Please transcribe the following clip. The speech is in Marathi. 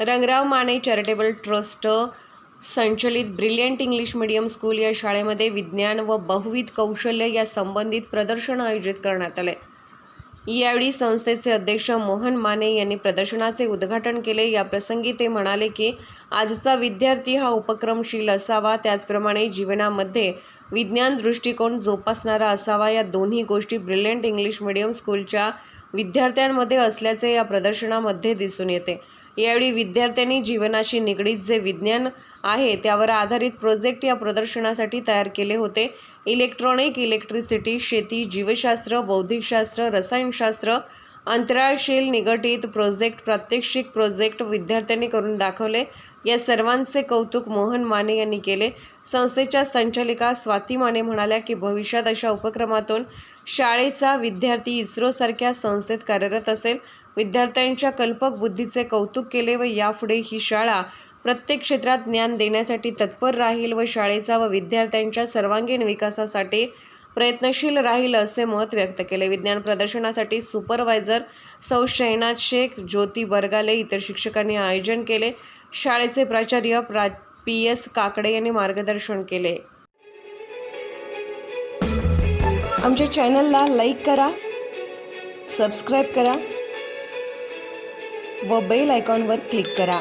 रंगराव माने चॅरिटेबल ट्रस्ट संचलित ब्रिलियंट इंग्लिश मीडियम स्कूल या शाळेमध्ये विज्ञान व बहुविध कौशल्य या संबंधित प्रदर्शन आयोजित करण्यात आले. यावेळी संस्थेचे अध्यक्ष मोहन माने यांनी प्रदर्शनाचे उद्घाटन केले. या प्रसंगी ते म्हणाले की आजचा विद्यार्थी हा उपक्रमशील असावा त्याचप्रमाणे जीवनामध्ये विज्ञान दृष्टिकोन जोपासणारा असावा. या दोन्ही गोष्टी ब्रिलियंट इंग्लिश मीडियम स्कूलच्या विद्यार्थ्यांमध्ये असल्याचे या प्रदर्शनामध्ये दिसून येते. यावेळी विद्यार्थ्यांनी जीवनाशी निगडीत जे विज्ञान आहे त्यावर आधारित प्रोजेक्ट या प्रदर्शनासाठी तयार केले होते. इलेक्ट्रॉनिक इलेक्ट्रिसिटी शेती जीवशास्त्र बौद्धिकशास्त्र रसायनशास्त्र अंतराळशील निगडित प्रोजेक्ट प्रात्यक्षिक प्रोजेक्ट विद्यार्थ्यांनी करून दाखवले. या सर्वांचे कौतुक मोहन माने यांनी केले. संस्थेच्या संचालिका स्वाती माने म्हणाल्या की भविष्यात अशा उपक्रमातून शाळेचा विद्यार्थी इस्रोसारख्या संस्थेत कार्यरत असेल. विद्यार्थ्यांच्या कल्पक बुद्धीचे कौतुक केले व यापुढे ही शाळा प्रत्येक क्षेत्रात ज्ञान देण्यासाठी तत्पर राहील व शाळेचा व विद्यार्थ्यांच्या सर्वांगीण विकासासाठी प्रयत्नशील राहील असे मत व्यक्त केले. विज्ञान प्रदर्शनासाठी सुपरवायझर सौ शैनाज शेख ज्योती बरगाले इतर शिक्षकांनी आयोजन केले. शाळेचे प्राचार्य प्रा. पी. एस. काकडे यांनी मार्गदर्शन केले. आमच्या चॅनलला लाईक करा सबस्क्राईब करा व बेल आयकॉनवर क्लिक करा.